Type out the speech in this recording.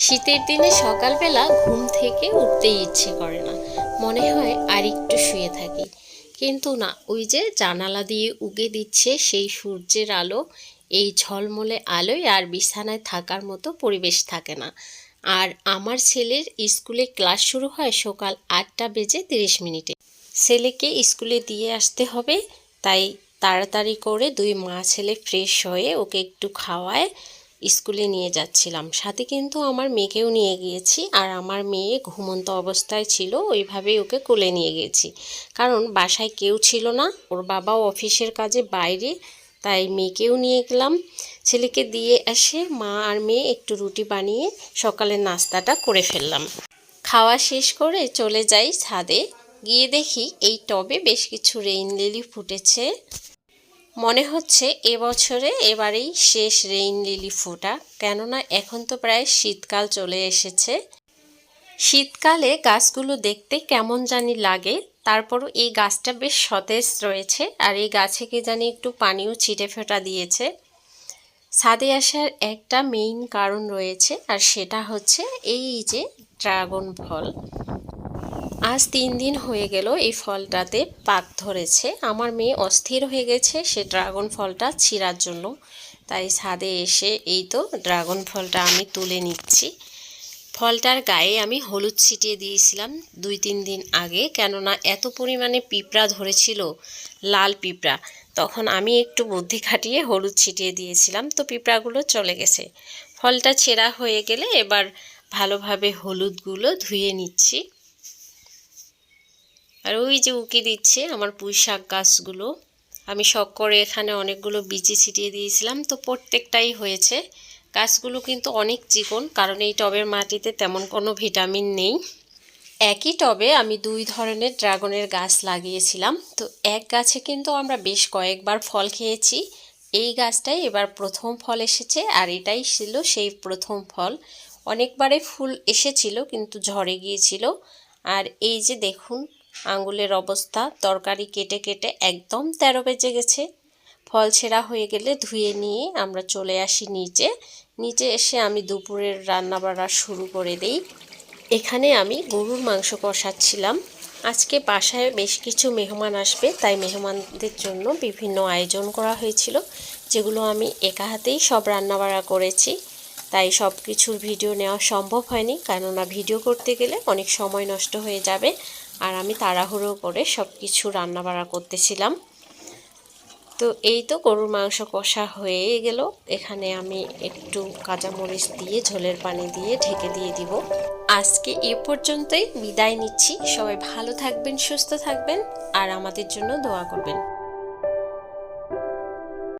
শীতের দিনে সকালবেলা ঘুম থেকে উঠতেই ইচ্ছে করে না। মনে হয় আর একটু শুয়ে থাকি। কিন্তু না, ওই যে জানালা দিয়ে উগে দিচ্ছে সেই সূর্যের আলো, এই ঝলমলে আলোয় আর বিছানায় থাকার মতো পরিবেশ থাকে না। আর আমার ছেলের স্কুলে ক্লাস শুরু হয় সকাল আটটা বেজে তিরিশ মিনিটে। ছেলেকে স্কুলে দিয়ে আসতে হবে, তাই তাড়াতাড়ি করে দুই মা ছেলে ফ্রেশ হয়ে ওকে একটু খাওয়ায় স্কুলে নিয়ে যাচ্ছিলাম। সাথে কিন্তু আমার মেয়েকেও নিয়ে গিয়েছি আর আমার মেয়ে ঘুমন্ত অবস্থায় ছিল, ওইভাবেই ওকে কোলে নিয়ে গেছি কারণ বাসায় কেউ ছিল না, ওর বাবাও অফিসের কাজে বাইরে, তাই মেয়েকেও নিয়ে গেলাম। ছেলেকে দিয়ে এসে মা আর মেয়ে একটু রুটি বানিয়ে সকালের নাস্তাটা করে ফেললাম। খাওয়া শেষ করে চলে যাই ছাদে। গিয়ে দেখি এই টবে বেশ কিছু রেইন লিলি ফুটেছে। মনে হচ্ছে এবছরে এবারেই শেষ রেইন লিলি ফোটা কেননা এখন তো প্রায় শীতকাল চলে এসেছে। শীতকালে গাছগুলো দেখতে কেমন জানি লাগে, তারপরও এই গাছটা বেশ সতেজ রয়েছে আর এই গাছে কি জানি একটু পানিও ছিটে ফোটা দিয়েছে। ছাদে আসার একটা মেইন কারণ রয়েছে আর সেটা হচ্ছে এই যে ড্রাগন ফল। আজ তিন দিন হয়ে গেল এই ফলটাতে পাক ধরেছে। আমার মেয়ে অস্থির হয়ে গেছে, সে ড্রাগন ফলটা ছিঁড়ার জন্য। তাই ছাদে এসে এই তো ড্রাগন ফলটা আমি তুলে নিচ্ছি। ফলটার গায়ে আমি হলুদ ছিটিয়ে দিয়েছিলাম দুই তিন দিন আগে, কেননা এত পরিমাণে পিঁপড়া ধরেছিল, লাল পিঁপড়া, তখন আমি একটু বুদ্ধি খাটিয়ে হলুদ ছিটিয়ে দিয়েছিলাম, তো পিঁপড়াগুলো চলে গেছে। ফলটা ছেঁড়া হয়ে গেলে এবার ভালোভাবে হলুদগুলো ধুয়ে নিচ্ছি। আর ওই যে উকি দিচ্ছে আমার পুঁই শাক গাছগুলো। আমি শখ করে এখানে অনেকগুলো বিচি ছিটিয়ে দিয়েছিলাম। তো প্রত্যেকটাই হয়েছে। গাছগুলো কিন্তু অনেক চিকন, কারণ এই টবের মাটিতে তেমন কোনো ভিটামিন নেই। একই টবে আমি দুই ধরনের ড্রাগনের গাছ লাগিয়েছিলাম। তো এক গাছে কিন্তু আমরা বেশ কয়েকবার ফল খেয়েছি। এই গাছটাই এবার প্রথম ফল এসেছে, আর এটাই ছিল সেই প্রথম ফল। অনেকবারে ফুল এসেছিল, কিন্তু ঝরে গিয়েছিল। আর এই যে দেখুন আঙ্গুলের অবস্থা, তরকারি কেটে কেটে একদম তেরো বেজে গেছে। ফল ছেঁড়া হয়ে গেলে ধুয়ে নিয়ে আমরা চলে আসি নিচে। নিচে এসে আমি দুপুরের রান্না বাড়া শুরু করে দেই। এখানে আমি গরুর মাংস কষাচ্ছিলাম। আজকে বাসায় বেশ কিছু মেহমান আসবে, তাই মেহমানদের জন্য বিভিন্ন আয়োজন করা হয়েছিল, যেগুলো আমি একা হাতেই সব রান্নাবাড়া করেছি। তাই সব কিছুর ভিডিও নেওয়া সম্ভব হয়নি, কেননা ভিডিও করতে গেলে অনেক সময় নষ্ট হয়ে যাবে। আর আমি তাড়াহুড়ো করে সব কিছু রান্নাবাড়া করতেছিলাম। তো এই তো গরুর মাংস কষা হয়ে গেল। এখানে আমি একটু কাঁচামরিচ দিয়ে, ঝোলের পানি দিয়ে ঢেকে দিয়ে দিব। আজকে এ পর্যন্তই। বিদায় নিচ্ছি। সবাই ভালো থাকবেন, সুস্থ থাকবেন, আর আমাদের জন্য দোয়া করবেন।